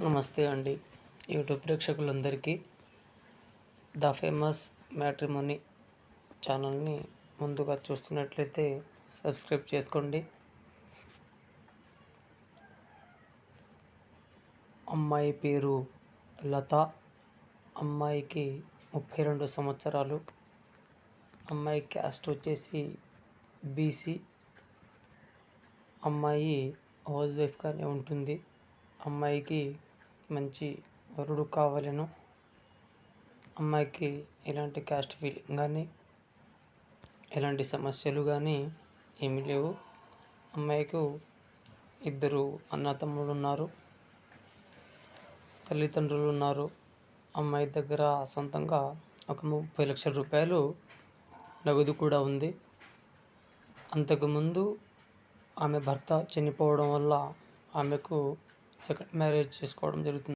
నమస్తే అండి. యూట్యూబ్ ప్రేక్షకులందరికీ ద ఫేమస్ మ్యాట్రిమోనీ ఛానల్ని ముందుగా చూస్తున్నట్లయితే సబ్స్క్రైబ్ చేసుకోండి. అమ్మాయి పేరు లత. అమ్మాయికి ముప్పై రెండు సంవత్సరాలు. అమ్మాయి క్యాస్ట్ వచ్చేసి బీసీ అమ్మాయి హౌస్ వైఫ్గానే ఉంటుంది. అమ్మాయికి మంచి వరుడు కావాలను. అమ్మాయికి ఎలాంటి క్యాస్ట్ ఫీలింగ్ కానీ ఎలాంటి సమస్యలు కానీ ఏమీ లేవు. అమ్మాయికు ఇద్దరు అన్న తమ్ముడు ఉన్నారు తల్లిదండ్రులు ఉన్నారు అమ్మాయి దగ్గర సొంతంగా ఒక ముప్పై లక్షల రూపాయలు నగదు కూడా ఉంది. అంతకుముందు ఆమె భర్త చనిపోవడం వల్ల ఆమెకు సెకండ్ మ్యారేజ్ చేసుకోవడం జరుగుతుంది.